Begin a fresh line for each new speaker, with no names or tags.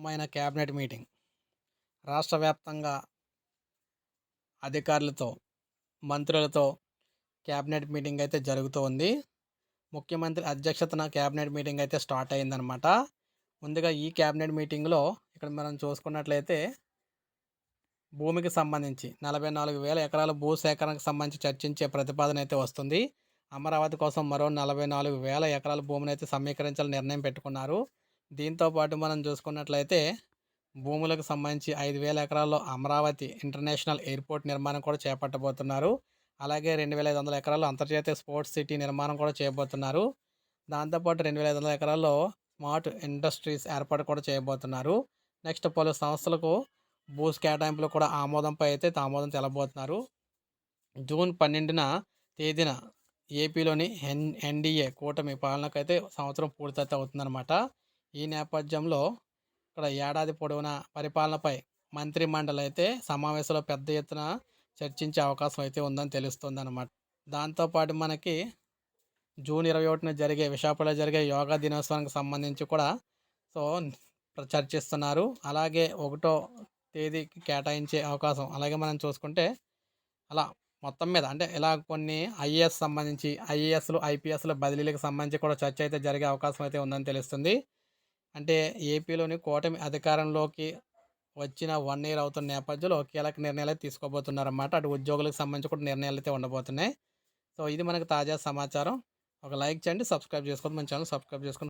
ముఖ్యమైన cabinet meeting. రాష్ట్ర వ్యాప్తంగా అధికారులతో మంత్రులతో క్యాబినెట్ మీటింగ్ అయితే జరుగుతూ ఉంది. ముఖ్యమంత్రి అధ్యక్షతన క్యాబినెట్ మీటింగ్ అయితే స్టార్ట్ అయిందనమాట ముందుగా ఈ క్యాబినెట్ మీటింగ్లో ఇక్కడ మనం చూసుకున్నట్లయితే భూమికి సంబంధించి నలభై నాలుగు వేల ఎకరాల భూ సేకరణకు సంబంధించి చర్చించే ప్రతిపాదన అయితే వస్తుంది. అమరావతి కోసం మరో నలభై నాలుగు వేల ఎకరాల భూమిని అయితే సమీకరించాలని నిర్ణయం పెట్టుకున్నారు. దీంతో పాటు మనం చూసుకున్నట్లయితే భూములకు సంబంధించి ఐదు వేల ఎకరాల్లో అమరావతి ఇంటర్నేషనల్ ఎయిర్పోర్ట్ నిర్మాణం కూడా చేపట్టబోతున్నారు. అలాగే రెండు వేల ఐదు వందల ఎకరాల్లో అంతర్జాతీయ స్పోర్ట్స్ సిటీ నిర్మాణం కూడా చేయబోతున్నారు. దాంతోపాటు రెండు వేల ఐదు వందల ఎకరాల్లో స్మార్ట్ ఇండస్ట్రీస్ ఏర్పాటు కూడా చేయబోతున్నారు. నెక్స్ట్ పలు సంస్థలకు భూస్ కేటాయింపులు కూడా ఆమోదంపై అయితే ఆమోదం తెలబోతున్నారు. జూన్ పన్నెండున తేదీన ఏపీలోని ఎన్ ఎన్డీఏ కూటమి పాలనకైతే సంవత్సరం పూర్తయితే అవుతుందన్నమాట. ఈ నేపథ్యంలో ఇక్కడ ఏడాది పొడవునా పరిపాలనపై మంత్రి మండలి అయితే సమావేశంలో పెద్ద ఎత్తున చర్చించే అవకాశం అయితే ఉందని తెలుస్తుంది అనమాట దాంతోపాటు మనకి జూన్ ఇరవై ఒకటిన జరిగే విశాఖపట్నంలో జరిగే యోగా దినోత్సవానికి సంబంధించి కూడా సో చర్చిస్తున్నారు. అలాగే ఒకటో తేదీకి కేటాయించే అవకాశం అలాగే మనం చూసుకుంటే అలా మొత్తం మీద అంటే ఇలా కొన్ని ఐఏఎస్ సంబంధించి ఐఏఎస్లు ఐపీఎస్లు బదిలీలకు సంబంధించి కూడా చర్చ అయితే జరిగే అవకాశం అయితే ఉందని తెలుస్తుంది. అంటే ఏపీలోని కూటమి అధికారంలోకి వచ్చిన వన్ ఇయర్ అవుతున్న నేపథ్యంలో కీలక నిర్ణయాలు తీసుకోబోతున్నారన్నమాట. అటు ఉద్యోగులకు సంబంధించి కూడా నిర్ణయాలు అయితే ఉండబోతున్నాయి. సో ఇది మనకు తాజా సమాచారం. ఒక లైక్ చేయండి సబ్స్క్రైబ్ చేసుకోండి మన ఛానల్ సబ్స్క్రైబ్ చేసుకుని